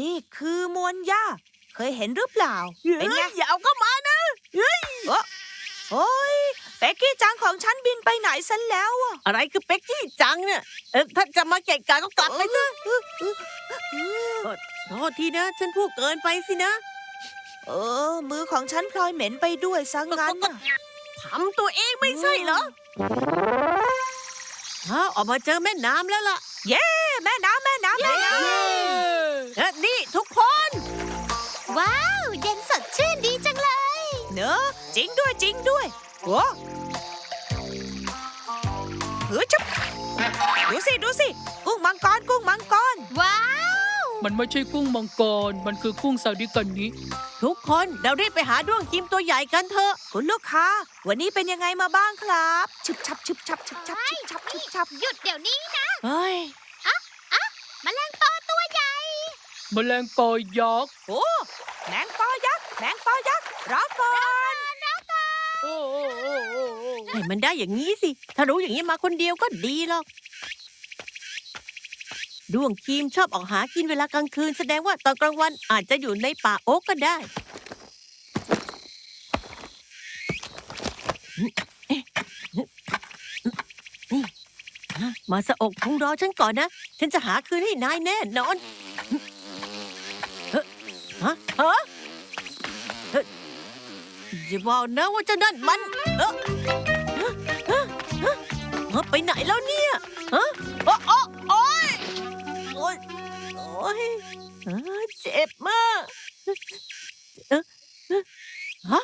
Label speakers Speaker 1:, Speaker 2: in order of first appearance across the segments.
Speaker 1: นี่คือมวลหญ้า เคยเห็นหรือเปล่า เป็นไง
Speaker 2: อย่าเอาเข้ามานะ
Speaker 1: โอ้ยเป็กกี้จังของฉันบินไปไหนซะแล้วอะ
Speaker 2: อะไรคือเป็กกี้จังเนี่ยเออถ้าจะมาเกะกะก็กลับไปซะโทษทีนะฉันพูดเกินไปสินะ
Speaker 1: เออ มือของฉันพลอยเหม็นไปด้วยซะงั้นน่ะ
Speaker 2: ทำตัวเองไม่ใช่เหรอฮะออกมาเจอแม่น้ำแล้วล่ะ
Speaker 1: แม่น้ำแม่น้ำแม่น้
Speaker 2: เเน
Speaker 1: อะจริงด้วยจริงด้วยโอ้เฮ้ยจับดูสิดูสิกุ้งมังกรกุ้งมังกร
Speaker 3: ว้าว
Speaker 4: มันไม่ใช่กุ้งมังกร มันคือกุ้งซาดิกันนี้
Speaker 2: ทุกคนเรารีบไปหาด้วงคิมตัวใหญ่กันเถอะ
Speaker 1: คุณลูกค้า วันนี้เป็นยังไงมาบ้างครับชุบชับชุบชับชุบชับชุบชับชุบชับ
Speaker 3: หยุดเดี๋ยวนี้นะ
Speaker 2: เฮ้ย
Speaker 3: แมลงปอตัวใหญ่
Speaker 4: แมลงปอยักษ์
Speaker 1: โอ้แมงปอยักษ์แมงปอยักษ์ รอก่อน
Speaker 4: โอ้โอ้โอ้โอ้โอ้
Speaker 2: ให้มันได้อย่างนี้สิ ถ้ารู้อย่างนี้มาคนเดียวก็ดีหรอกด้วงครีมชอบออกหากินเวลากลางคืน แสดงว่าตอนกลางวันอาจจะอยู่ในป่าโอ๊กก็ได้ มาสะอกคงรอฉันก่อนนะ ฉันจะหาคืนให้นายแน่นอนเฮ้ยฮะฮะเฮ้ย อย่าบอกนะว่าเจะนั่นมันเอ้อฮะฮะฮะฮะไปไหนแล้วเนี่ยฮะโอ้โอ้โอ้ยโอ้ยโอ้ยเออเจ็บมากเอ้อเอ้อฮะ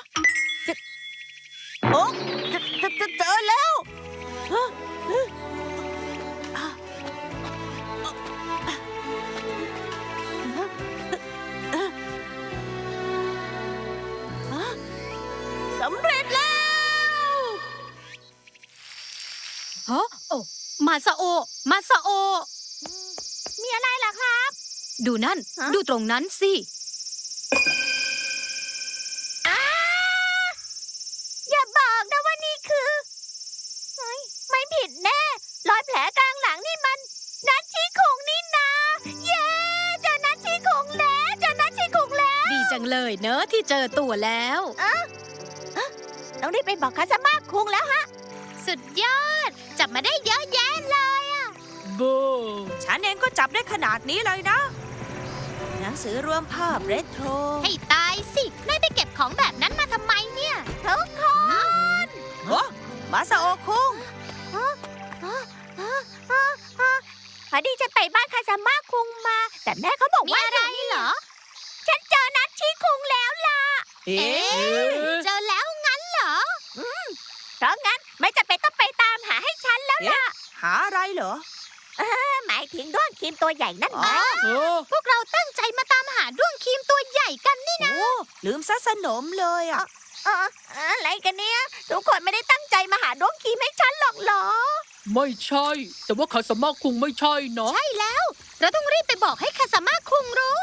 Speaker 3: มาซาโอ มาซาโอ มีอะไรล่ะครับ ดูนั่น
Speaker 1: ฮะ
Speaker 3: ดูตรงนั้นสิ อย่าบอกนะว่านี่คือไม่ไม่ผิดแน่ รอยแผลกลางหลังนี่มัน นัดชี้คงนี่นาเย้เจอนัดชี้คงแล้วเจอนัดชี้คงแล้ว ดีจังเลยเนอะที่เจอตัวแล้ว
Speaker 2: ต้องรีบไปบอกคาซามาคุงแล้วฮะ
Speaker 3: สุดยอด จับมาได้เยอะแยะเลย
Speaker 4: โบ
Speaker 1: ฉันเองก็จับได้ขนาดนี้เลยนะ หนังสือรวมภาพเรโทร
Speaker 3: ให้ตายสินายไปเก็บของแบบนั้นมาทำไมเนี่ยทุกคน
Speaker 1: โอ้มาซาโอคุง
Speaker 3: พอดีจะไปบ้านคาซาม่าคุงมา แต่แม่เขาบอกว่าอะไรเหรอ ฉันเจอนัดชี้คุงแล้วล่ะ
Speaker 1: เอ๊ะ
Speaker 3: เจอแล้วงั้นเหรออืมเพราะงั้นไม่จะเป็นต้องไปตามหาให้ ฉันแล้วล่ะ
Speaker 1: หาอะไรเหรอ
Speaker 3: หมายถึงด้วงครีมตัวใหญ่นั่นไหม
Speaker 4: โอ้
Speaker 3: พวกเราตั้งใจมาตามหาด้วงครีมตัวใหญ่กันนี่นะ
Speaker 1: โอ้ลืมซะสนมเลยอะ
Speaker 3: เอออะไรกันเนี่ย ทุกคนไม่ได้ตั้งใจมาหาด้วงครีมให้ฉันหรอกเหรอ
Speaker 4: ไม่ใช่ แต่ว่าคาสมาคุงไม่ใช่เนาะ
Speaker 3: ใช่แล้ว เราต้องรีบไปบอกให้คาสามาคุงรู้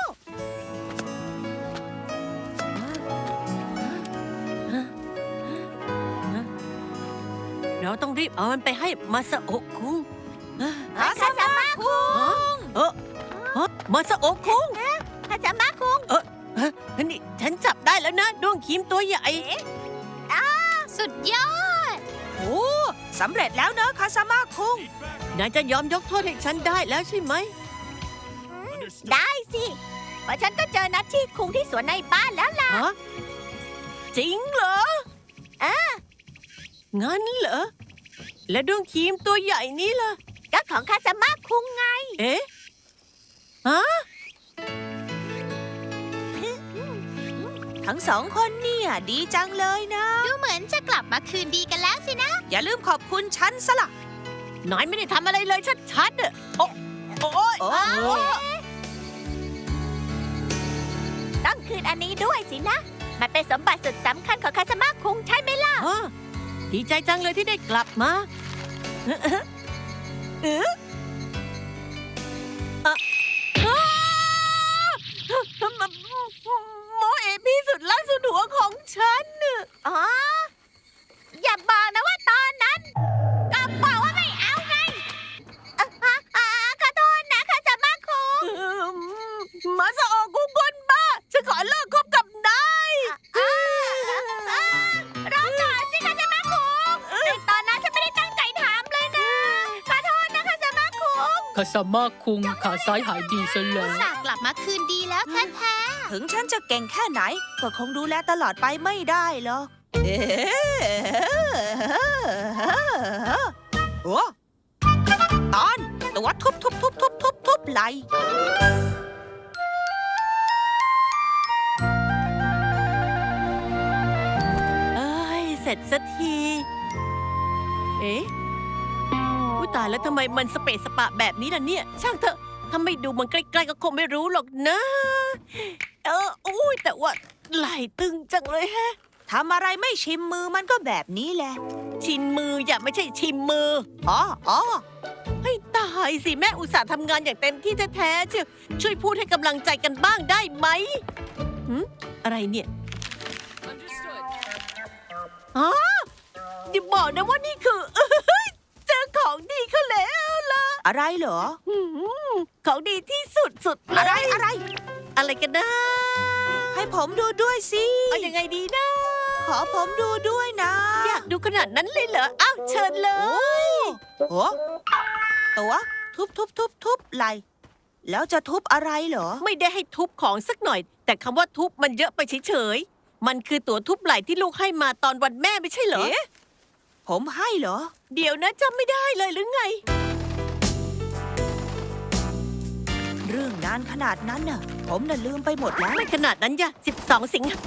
Speaker 2: เราต้องรีบเอามันไปให้มาซาโอะคุง
Speaker 1: คาซามาคุง
Speaker 2: เออฮะมาซาโอะคุง
Speaker 3: คาสามาคุง
Speaker 2: ฮะนี่ฉันจับได้แล้วนะด้วงครีมตัวใหญ่
Speaker 3: สุดยอด
Speaker 1: โอ้สำเร็จแล้วเนอะคาซามาคุง
Speaker 2: นายจะยอมยกโทษให้ฉันได้แล้วใช่ไหม
Speaker 3: ได้สิเพราะฉันก็เจอนัดที่คุงที่สวนในบ้านแล้วล่ะ
Speaker 2: ฮะจริงเหรอ
Speaker 3: อ่า
Speaker 2: งั้นเหรอ และด้วงครีมตัวใหญ่นี้ล่ะ
Speaker 3: ก็ของคาสามาคุงไง
Speaker 2: เอ๊ะฮะ
Speaker 1: ทั้งสองคนเนี่ยดีจังเลยนะ
Speaker 3: ดูเหมือนจะกลับมาคืนดีกันแล้วสินะ
Speaker 1: อย่าลืมขอบคุณฉันสละ
Speaker 2: นายไม่ได้ทำอะไรเลยชัดๆอะโอ้โอ้ย
Speaker 1: โอ้
Speaker 3: ต้องคืนอันนี้ด้วยสินะ มันเป็นสมบัติสุดสำคัญของคาสมาคุงใช่ไหมล่ะ
Speaker 2: ฮะ ดีใจจังเลยที่ได้กลับมาเออเออเอออ้าโมเอพี่สุดล่าสุดหัวของฉันน่ะ
Speaker 3: อ๋ออย่า คุง
Speaker 2: คา
Speaker 3: สมาคุงขา
Speaker 4: ซ้ายหายดีซะแล้ว
Speaker 3: สากกลับมาคืนดีแล้วแท้
Speaker 1: ถึงฉันจะเก่งแค่ไหน ก็คงดูแลตลอดไปไม่ได้หรอกเอ๊ะโอ้ตอนตัวทุบทุบทุบทุบทุบทุบไหล
Speaker 2: เอ้ย เสร็จสักที เอ๊ะ อุยตายแล้วทำไมมันสเปะสปะแบบนี้ล่ะเนี่ย ช่างเถอะถ้าไม่ดูมันใกล้ๆก็คงไม่รู้หรอกนะ เอออุ้ยแต่ว่าไหล่ตึงจังเลยแฮะ
Speaker 1: ทำอะไรไม่ชิมมือมันก็แบบนี้แหละ
Speaker 2: ชินมืออย่าไม่ใช่ชิมมือ
Speaker 1: อ๋ออ๋อ
Speaker 2: ให้ตายสิแม่อุตส่าห์ทำงานอย่างเต็มที่แท้ๆเชียวช่วยพูดให้กำลังใจกันบ้างได้ไหมหืมอะไรเนี่ยอ๋ออย่าบอกนะว่านี่คือเจอ ของดีเขาแล้วล่ะ
Speaker 1: อะไรเหรอ
Speaker 2: หืมของดีที่สุดสุดๆเลย
Speaker 1: อะไรอะไร
Speaker 2: อะไรกันนะ
Speaker 1: ให้ผมดูด้วยสิ
Speaker 2: เอายังไงดีนะ
Speaker 1: ขอผมดูด้วยนะ
Speaker 2: อยากดูขนาดนั้นเลยเหรอ อ้าว เชิญเลย
Speaker 1: โอ้ตัวทุบทุบทุบทุบไหลแล้วจะทุบอะไรเหรอ
Speaker 2: ไม่ได้ให้ทุบของสักหน่อย แต่คำว่าทุบมันเยอะไปเฉยๆ มันคือตั๋วทุบไหล่ที่ลูกให้มาตอนวันแม่ไม่ใช่เหรอ
Speaker 1: เอ๊ะ ผมให้เหรอ
Speaker 2: เดี๋ยวนะจำไม่ได้เลยหรือไง
Speaker 1: เรื่องนานขนาดนั้นน่ะ ผมน่ะลืมไปหมดแล้ว
Speaker 2: ไม่ขนาดนั้นจ้ะ12 สิงหา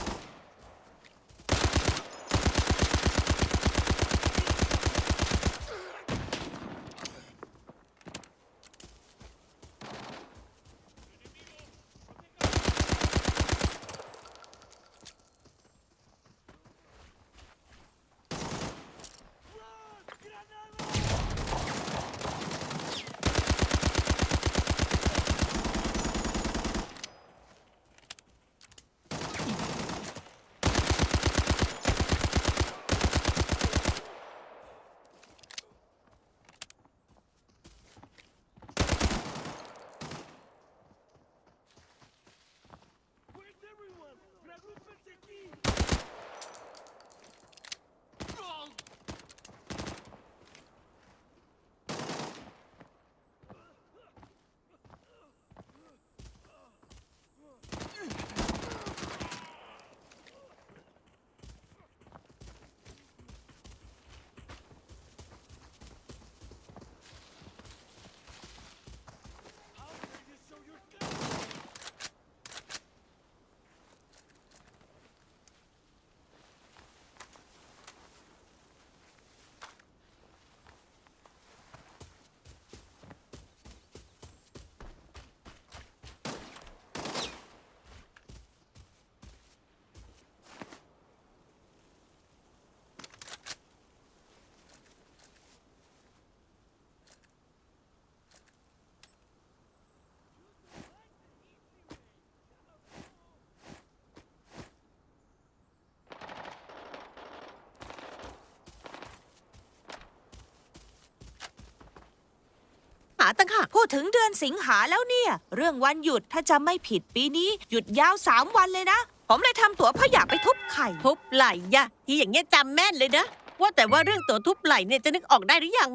Speaker 2: ตั้งหาก
Speaker 1: พูดถึงเดือนสิงหาแล้วเนี่ย เรื่องวันหยุดถ้าจำไม่ผิดปีนี้ หยุดยาวสามวันเลยนะ ผมเลยทำตั๋วเพราะอยากไปทุบไข่
Speaker 2: ทุบไหล่ยะที่อย่างเงี้ยจำแม่นเลยนะ ว่าแต่ว่าเรื่องตั๋วทุบไหล่เนี่ยจะนึกออกได้หรือยัง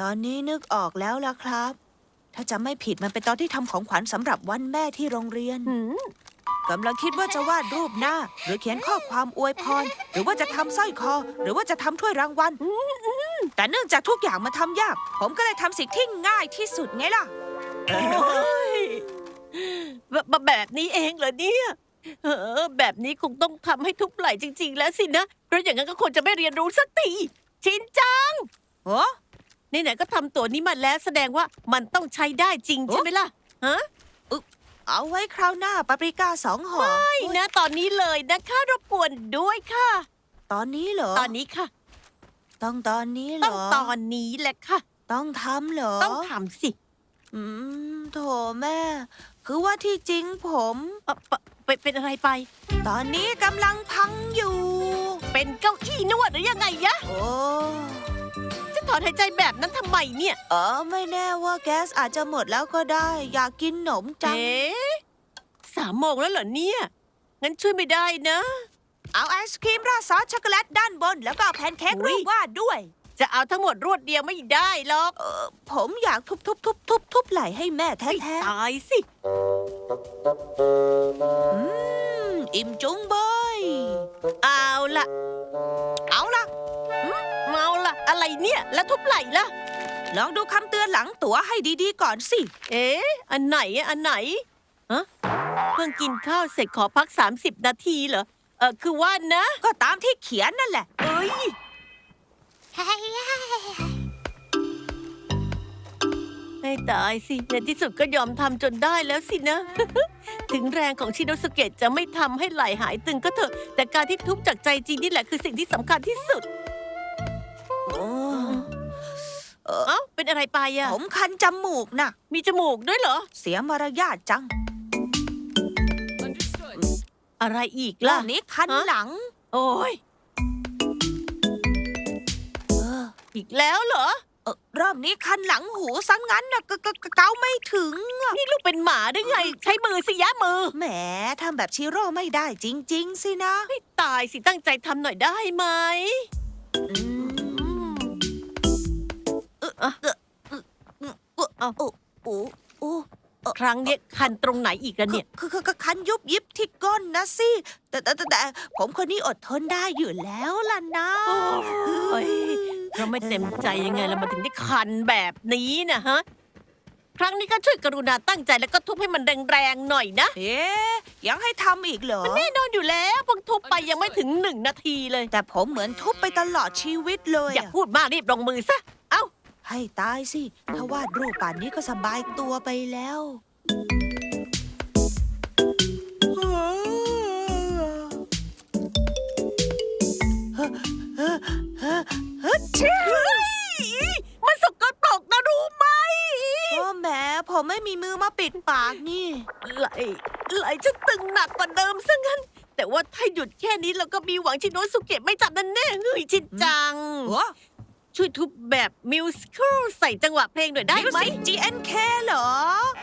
Speaker 1: ตอนนี้นึกออกแล้วล่ะครับ ถ้าจำไม่ผิดมันเป็นตอนที่ทำของขวัญสำหรับวันแม่ที่โรงเรียน
Speaker 2: หืม
Speaker 1: กำลังคิดว่าจะวาดรูปหน้า หรือเขียนข้อความอวยพร หรือว่าจะทำสร้อยคอ หรือว่าจะทำถ้วยรางวัลแต่เนื่องจากทุกอย่างมันทำยาก ผมก็เลยทำสิ่งที่ง่ายที่สุดไงล่ะ
Speaker 2: โอ้ยแบบแบบนี้เองเหรอเนี่ยเออแบบนี้คงต้องทำให้ทุบไหล่จริง ๆ แล้วสินะเพราะอย่างนั้นก็ควรจะไม่เรียนรู้สักทีชินจัง
Speaker 1: โอ้
Speaker 2: ไหนๆก็ทำตัวนี้มาแล้วแสดงว่ามันต้องใช้ได้จริงใช่ไหมล่ะฮะ
Speaker 1: เอาไว้คราวหน้าปาปริก้าสองห่อ
Speaker 2: ไม่นะตอนนี้เลยนะคะรบกวนด้วยค่ะ
Speaker 1: ตอนนี้เหรอ
Speaker 2: ตอนนี้ค่ะ
Speaker 1: ต้องตอนนี้เหร
Speaker 2: ต้อง
Speaker 1: อ
Speaker 2: ตอนนี้แหละค่ะ
Speaker 1: ต้องทำเหรอ
Speaker 2: ต้องทำสิ
Speaker 1: อืมโถแม่ คือว่าที่จริงผม
Speaker 2: เอ่อปะไปเป็นอะไรไป
Speaker 1: ตอนนี้กำลังพังอยู่
Speaker 2: เป็นเก้าอี้นวดหรือยังไงยะ
Speaker 1: โอ้
Speaker 2: จะ ถอนหายใจแบบนั้นทำไมเนี่ย
Speaker 1: เออไม่แน่ว่าแก๊สอาจจะหมดแล้วก็ได้ อยากกินขนมจัง
Speaker 2: เอ๊ะามโมงแล้วเหรอเนี่ย งั้นช่วยไม่ได้นะ
Speaker 1: เอาไอศครีมราดซอสช็อกโกแลตด้านบน แล้วก็เอาแพนเค้ก
Speaker 2: อุ๊
Speaker 1: รู
Speaker 2: ย
Speaker 1: ปวาดด้วย
Speaker 2: จะเอาทั้งหมดรวดเดียวไม่ได้หรอก
Speaker 1: เออผมอยากทุบทุบทุบทุบทุบไหล่ให้แม่แท้
Speaker 2: ให้
Speaker 1: แท้
Speaker 2: ตายสิ
Speaker 1: อิ่มจุงเบย
Speaker 2: เอาละ
Speaker 1: เอาล่ะ
Speaker 2: เมาละ อะไรเนี่ย แล้วทุบไหล่ละ
Speaker 1: ลองดูคำเตือนหลังตั๋วให้ดีๆก่อนสิ
Speaker 2: เอ๊ะ อันไหนอะอันไหนฮะเพิ่งกินข้าวเสร็จขอพัก 30 นาทีเหรอ เออคือว่านะ
Speaker 1: ก็ตามที่เขียนนั่นแหละ
Speaker 2: เอ้ยให้ตายสิ ในที่สุดก็ยอมทำจนได้แล้วสินะ ถึงแรงของชินโนสุเกะจะไม่ทำให้ไหล่หายตึงก็เถอะ แต่การที่ทุบจากใจจริงนี่แหละคือสิ่งที่สำคัญที่สุด
Speaker 1: โอ้
Speaker 2: เอ้าเป็นอะไรไปอะ
Speaker 1: ผมคันจมูกนะ
Speaker 2: มีจมูกด้วยเหรอ
Speaker 1: เสียมารยาทจัง
Speaker 2: อะไรอีก
Speaker 1: แล้
Speaker 2: ล่ะ
Speaker 1: วนี้คัน
Speaker 2: ฮะ
Speaker 1: หลัง
Speaker 2: โอ้ย
Speaker 1: เออ
Speaker 2: อีกแล้วเหรอ
Speaker 1: เออรอบนี้คันหลังหูซังงั้นนะกกกเกาไม่ถึงอะ
Speaker 2: นี่ลูกเป็นหมาหรือไง ใช้มือสิยะมือ
Speaker 1: แหมทำแบบชิโร่ไม่ได้จริง ๆ สินะ
Speaker 2: ให้ตายสิตั้งใจทำหน่อยได้ไหม
Speaker 1: อืม
Speaker 2: อะ
Speaker 1: โอ้โอ้โอ้โอ้
Speaker 2: ครั้งเนี้ยคันตรงไหนอีกกันเนี่ย
Speaker 1: คือคือคือคันยุบยิบที่ก้นนะสิแต่แต่แต่แต่ผมคนนี้อดทนได้อยู่แล้วล่ะนะ
Speaker 2: โอ้ย เราไม่เต็มใจยังไงแล้วมาถึงได้คันแบบนี้นะฮะ ครั้งนี้ก็ช่วยกรุณาตั้งใจแล้วก็ทุบให้มันแรงๆหน่อยนะ
Speaker 1: เอ๊ะยังให้ทำอีกเหรอ
Speaker 2: แน่นอนอยู่แล้วเพิ่งทุบไปยังไม่ถึงหนึ่งนาทีเลย
Speaker 1: แต่ผมเหมือนทุบไปตลอดชีวิตเลย
Speaker 2: อย่า
Speaker 1: อะ
Speaker 2: พูดมากรีบลงมือซะ
Speaker 1: ให้ตายสิ ถ้าวาดรูปป่านนี้ก็สบายตัวไปแล้ว
Speaker 2: มันสกปรกนะรู้ไหม
Speaker 1: ก็แหมผมไม่มีมือมาปิดปากนี่
Speaker 2: ไหลไหลจะตึงหนักกว่าเดิมซะงั้น แต่ว่าถ้าหยุดแค่นี้เราก็มีหวังชิโนสุเกะไม่จับนั่นแน่เฮ้ยชินจัง
Speaker 1: ว
Speaker 2: ช่วยทุบแบบมิวสิควลใส่จังหวะเพลงหน่อยได้ไหม
Speaker 1: มิวสิก GNK เหรอ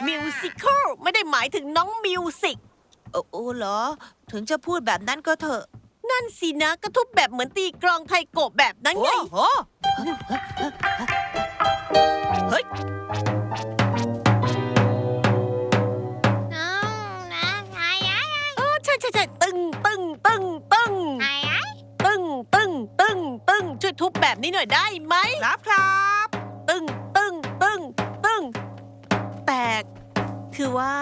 Speaker 2: มิวสิควลไม่ได้หมายถึงน้องมิวสิก
Speaker 1: โอ้โอ้เหรอ ถึงจะพูดแบบนั้นก็เถอะ
Speaker 2: นั่นสินะก็ทุบแบบเหมือนตีกลองไทยโกะแบบนั้นไง
Speaker 1: โอ้โห เฮ้ย
Speaker 2: แบบนี้หน่อยได้ไหม
Speaker 1: ครับครับ
Speaker 2: ตึงตึงตึงตึงแต่คือว่า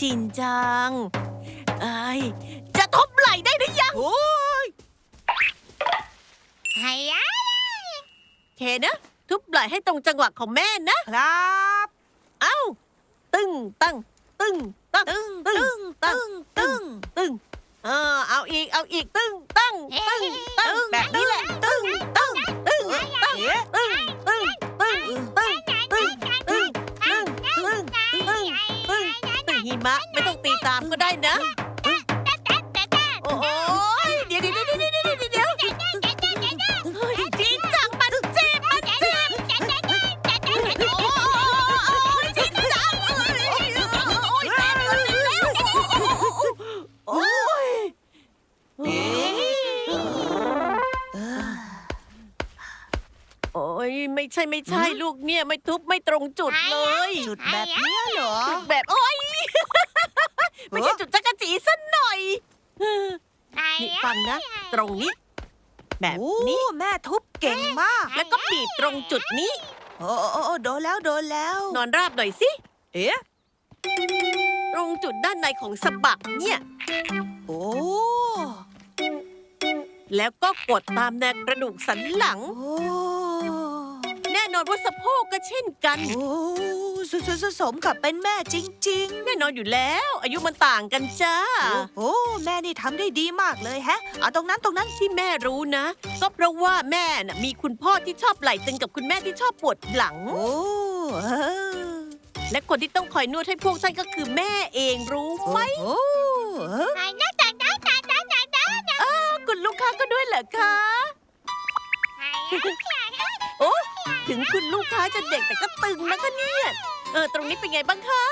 Speaker 2: จินจังไอ้ยจะทุบไหล่ได้หรือยัง
Speaker 1: โอ้ย
Speaker 2: โอเคนะ ทุบไหล่ให้ตรงจังหวะของแม่นะ
Speaker 1: ครับ
Speaker 2: เอ้า ตึงตั้งตึงตั้ง
Speaker 1: ตึ้งตึ้งตึ้งตึ้ง
Speaker 2: ตึง เออเอาอีกเอาอีกตึงตั้งตึงตั้งแบบนี้แหละตึงตั้งตึงตั้ง
Speaker 1: เอ๊ะ
Speaker 2: ตึงตึงตึงตึงตึงตึงตึงตึงตึงตึงตึงหิมะไม่ต้องตีตามก็ได้นะโอ้ยเใช่ไม่ใช่ลูกเนี่ยไม่ทุบไม่ตรงจุดเลย
Speaker 1: จุดแบบเนี้ยเหรอ
Speaker 2: แบบโอ้ยไม่ใช่จุดจักรจีสักหน่อยนี่ฟังนะ ตรงนี้ แบบ
Speaker 1: โอ้
Speaker 2: นี้
Speaker 1: แม่ทุบเก่งมาก
Speaker 2: แล้วก็บีบตรงจุดนี้
Speaker 1: โอ้โอ้โอ้โดนแล้วโดนแล้ว
Speaker 2: นอนราบหน่อยสิ
Speaker 1: เอ๊ะ
Speaker 2: ตรงจุดด้านในของสะบักเนี่ย
Speaker 1: โอ้
Speaker 2: แล้วก็กดตามแนวกระดูกสันหลัง
Speaker 1: โอ้
Speaker 2: แน่นอนว่าสะโพกก็เช่นกัน
Speaker 1: โอ้สสสสมกับเป็นแม่จริง
Speaker 2: แน่นอนอยู่แล้ว อายุมันต่างกันจ้า
Speaker 1: ๆ โอ้โหแม่นี่ทำได้ดีมากเลยแฮะเอาตรงนั้นตรงนั้น
Speaker 2: ที่แม่รู้นะ ก็เพราะว่าแม่น่ะมีคุณพ่อที่ชอบไหล่ตึงกับคุณแม่ที่ชอบปวดหลัง
Speaker 1: โอ้เออ
Speaker 2: และคนที่ต้องคอยนวดให้พวกท่านก็คือแม่เองรู้ไหม
Speaker 1: โอ้เออ
Speaker 2: คุณลูกค้าก็ด้วยเหรอคะ ถึงคุณลูกค้าจะเด็กแต่ก็ตึงนะคะเนี่ย เออ ตรงนี้เป็นไงบ้างคะ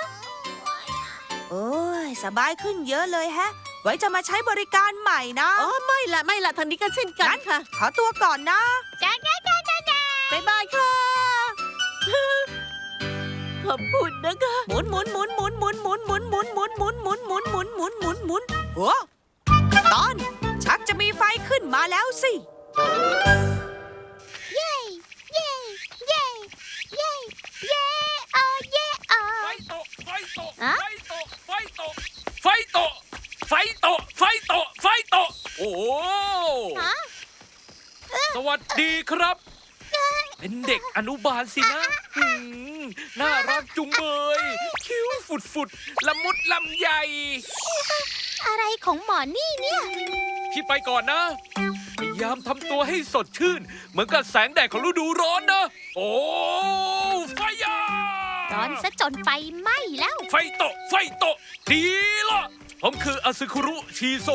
Speaker 1: โอ้ย สบายขึ้นเยอะเลยแฮะ ไว้จะมาใช้บริการใหม่นะ
Speaker 2: อ๋อ ไม่ละไม่ละทางนี้ก็เช่นกันค่ะ
Speaker 1: ขอตัวก่อนนะ
Speaker 3: จ้าจ้าจ้าจ้าจ้า
Speaker 2: บ๊ายบายค่ะ ขอบคุณนะคะ
Speaker 1: หมุนหมุนหมุนหมุนหมุนหมุนหมุนหมุนหมุนหมุนหมุนหมุนหมุนหมุนหมุนหมุนโอ้ตอน ชักจะมีไฟขึ้นมาแล้วสิ
Speaker 5: โตะ
Speaker 3: อะ
Speaker 5: ไฟโตะไฟโตะไฟโตะไฟโตะไฟโตะไฟโตะโอ้โห
Speaker 3: ฮะ
Speaker 5: สวัสดีครับ เป็นเด็กอนุบาลสินะหืมน่ารักจุงเบยคิ้วฝุดฝุดๆละมุดลำใหญ่
Speaker 3: อะไรของหมอนี่เนี่ย
Speaker 5: พี่ไปก่อนนะ พยายามทำตัวให้สดชื่น เหมือนกับแสงแดดของฤดูร้อนนะ โอ้ไฟยา
Speaker 3: ร้อนซะจนไฟไหม้แล้ว
Speaker 5: ไฟโตะไฟโตะดีละผมคืออาซึคุรุชีโซ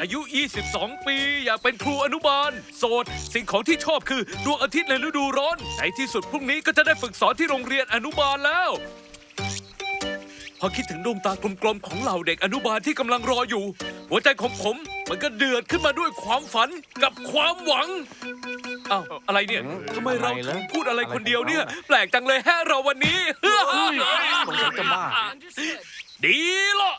Speaker 5: อายุ 22 ปี อยากเป็นครูอนุบาล โสด สิ่งของที่ชอบคือดวงอาทิตย์ในฤดูร้อน ในที่สุดพรุ่งนี้ก็จะได้ฝึกสอนที่โรงเรียนอนุบาลแล้ว พอคิดถึงดวงตากลมๆของเหล่าเด็กอนุบาลที่กำลังรออยู่ หัวใจของผมมันก็เดือดขึ้นมาด้วยความฝันกับความหวัง อ้าวอะไรเนี่ยทำไมเราถึงพูดอะไรคนเดียวเนี่ย แปลกจังเลยแฮะเราวันนี้
Speaker 6: สงสัยจะบ้า
Speaker 5: ดีละ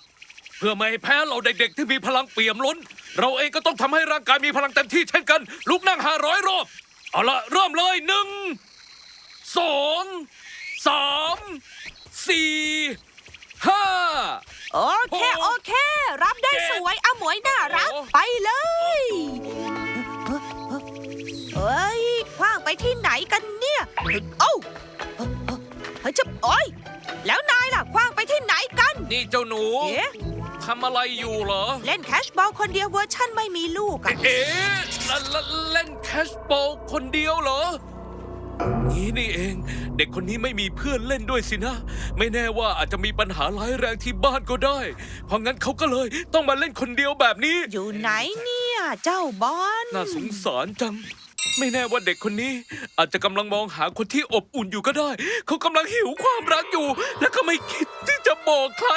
Speaker 5: เพื่อไม่ให้แพ้เราเด็กๆที่มีพลังเปี่ยมล้น เราเองก็ต้องทำให้ร่างกายมีพลังเต็มที่เช่นกัน ลุกนั่งห้าร้อยรอบ เอาละเริ่มเลยหนึ่งสองสามสี่ห้า
Speaker 1: โอเค
Speaker 5: โอ้
Speaker 1: โอเค รับได้
Speaker 5: เจ็ด
Speaker 1: สวยอาหมวยน่ารัก
Speaker 5: โอ้
Speaker 1: ไปเลย เฮ้ยคว้างไปที่ไหนกันเนี่ยเอ้าเฮ้ยจะโอ้ยแล้วนายล่ะคว้างไปที่ไหนกัน
Speaker 5: นี่เจ้าหนู
Speaker 1: เอ๊ะ
Speaker 5: ทำอะไรอยู่เหรอ
Speaker 1: เล่นแคชบอลคนเดียวเวอร์ชั่นไม่มีลูกอะ
Speaker 5: เอ๊ะลลเล่นแคชบอลคนเดียวเหรองี้นี่เอง เด็กคนนี้ไม่มีเพื่อนเล่นด้วยสินะ ไม่แน่ว่าอาจจะมีปัญหาร้ายแรงที่บ้านก็ได้ เพราะงั้นเขาก็เลยต้องมาเล่นคนเดียวแบบนี้
Speaker 1: อยู่ไหนเนี่ย เจ้าบอล
Speaker 5: น่าสงสารจัง ไม่แน่ว่าเด็กคนนี้อาจจะกำลังมองหาคนที่อบอุ่นอยู่ก็ได้ เขากำลังหิวความรักอยู่ และก็ไม่คิดที่จะบอกใคร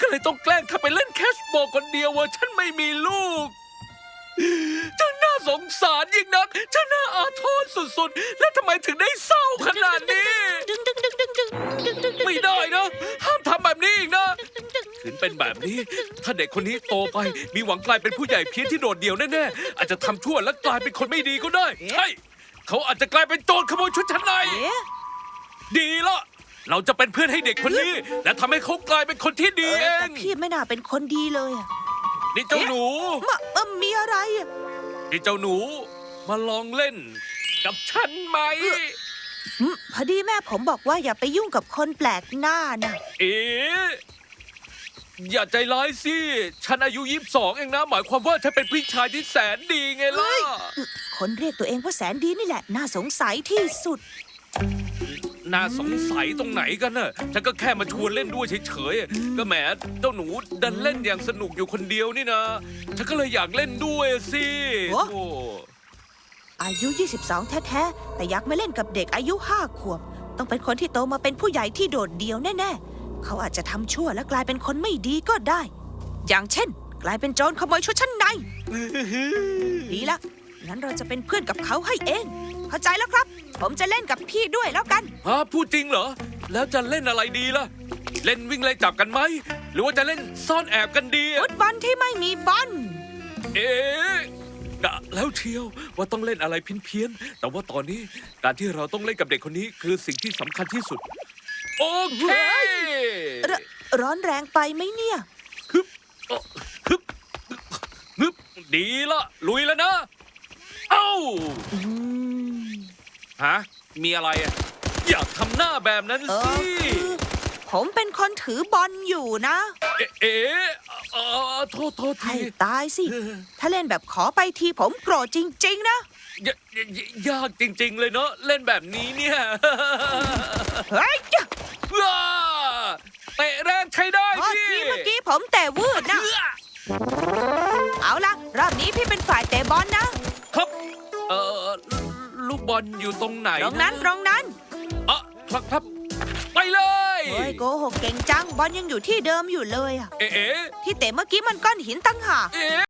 Speaker 5: ก็เลยต้องแกล้งทำไปเล่นแคชบอกคนเดียวว่าฉันไม่มีลูกฉันน่าสงสารยิ่งนักฉันน่าอาทรสุดๆ และทำไมถึงได้เศร้าขนาดนี้ ไม่ได้นะ ห้ามทำแบบนี้อีกนะ ถึงเป็นแบบนี้ ถ้าเด็กคนนี้โตไป มีหวังกลายเป็นผู้ใหญ่เพี้ยนที่โดดเดี่ยวแน่ๆอาจจะทำชั่วและกลายเป็นคนไม่ดีก็ได้ใช่เขาอาจจะกลายเป็นโจรขโมยชุดชั้นใน
Speaker 1: เอ๊ะ
Speaker 5: ดีละเราจะเป็นเพื่อนให้เด็กคนนี้ และทำให้เขากลายเป็นคนที่ดี
Speaker 1: เอ
Speaker 5: เอ
Speaker 1: อแต่
Speaker 5: ง
Speaker 1: พี่ไม่น่าเป็นคนดีเลยอะ
Speaker 5: นี่เจ้าหนู
Speaker 1: มาเออมีอะไรอะ
Speaker 5: นี่เจ้าหนู มาลองเล่น กับฉันไหม
Speaker 1: อืมพอดีแม่ผมบอกว่าอย่าไปยุ่งกับคนแปลกหน้านะ
Speaker 5: เอ๊ะ อย่าใจร้ายสิ ฉันอายุยี่สิบสองเองนะ หมายความว่าฉันเป็นพี่ชายที่แสนดีไงล่ะ
Speaker 1: คนเรียกตัวเองว่าแสนดีนี่แหละ น่าสงสัยที่สุด
Speaker 5: น่าสงสัยตรงไหนกันน่ะ ฉันก็แค่มาชวนเล่นด้วยเฉยๆ ก็แหมเจ้าหนูดันเล่นอย่างสนุกอยู่คนเดียวนี่นะ ฉันก็เลยอยากเล่นด้วยสิ
Speaker 1: โอ้
Speaker 5: โอ้
Speaker 1: อายุ 22 แท้ๆ แต่อยากมาเล่นกับเด็กอายุ5ขวบ ต้องเป็นคนที่โตมาเป็นผู้ใหญ่ที่โดดเดี่ยวแน่ๆ เขาอาจจะทำชั่วและกลายเป็นคนไม่ดีก็ได้ อย่างเช่น กลายเป็นโจรขโมยชุดชั้นใน ดีละ งั้นเราจะเป็นเพื่อนกับเขาให้เอง เข้าใจแล้วครับ ผมจะเล่นกับพี่ด้วยแล้วกัน
Speaker 5: ฮะพูดจริงเหรอ แล้วจะเล่นอะไรดีล่ะ เล่นวิ่งไล่จับกันไหม หรือว่าจะเล่นซ่อนแอบกันดีอะ
Speaker 1: ฟุตบอลที่ไม่มีบอล
Speaker 5: เอ๊ะกะแล้วเชียวว่าต้องเล่นอะไรเพี้ยนๆแต่ว่าตอนนี้การที่เราต้องเล่นกับเด็กคนนี้คือสิ่งที่สำคัญที่สุด โอเค
Speaker 1: รร้อนแรงไปไหมเนี่ย
Speaker 5: ฮึบเอ่อฮึบฮึบดีละลุยแล้วนะ เอ้า
Speaker 1: อืม
Speaker 5: ฮะมีอะไรอะอย่าทำหน้าแบบนั้น
Speaker 1: เอ
Speaker 5: สิ
Speaker 1: อคือผมเป็นคนถือบอลอยู่นะ
Speaker 5: เอ๊ะเอ๊ะเอ่อโทษโทษ
Speaker 1: ให้
Speaker 5: ที
Speaker 1: ตายสิ ถ้าเล่นแบบขอไปทีผมโกรธจริง ๆ นะ
Speaker 5: ยยยยากจริง ๆ เลยเนาะเล่นแบบนี้เนี่ย
Speaker 1: เฮ้ยจ้ะ
Speaker 5: ว้าเตะแรงใช้ได้
Speaker 1: โทษ
Speaker 5: พี่
Speaker 1: ทีเมื่อกี้ผมแต่วืดนะ
Speaker 5: เอื้อ
Speaker 1: เอาล่ะ รอบนี้พี่เป็นฝ่ายเตะบอลนะ
Speaker 5: ครับเอ่อลูกบอลอยู่ตรงไหน
Speaker 1: ตรงนั้นตรงนั้น
Speaker 5: อะครับครับไปเลย
Speaker 1: เฮ้ยโกหกเก่งจัง บอลยังอยู่ที่เดิมอยู่เลยอะ
Speaker 5: เอ๊ะเอ๊ะ
Speaker 1: ที่เตะเมื่อกี้มันก้อนหินตั้งหาก
Speaker 5: เอ๊ะ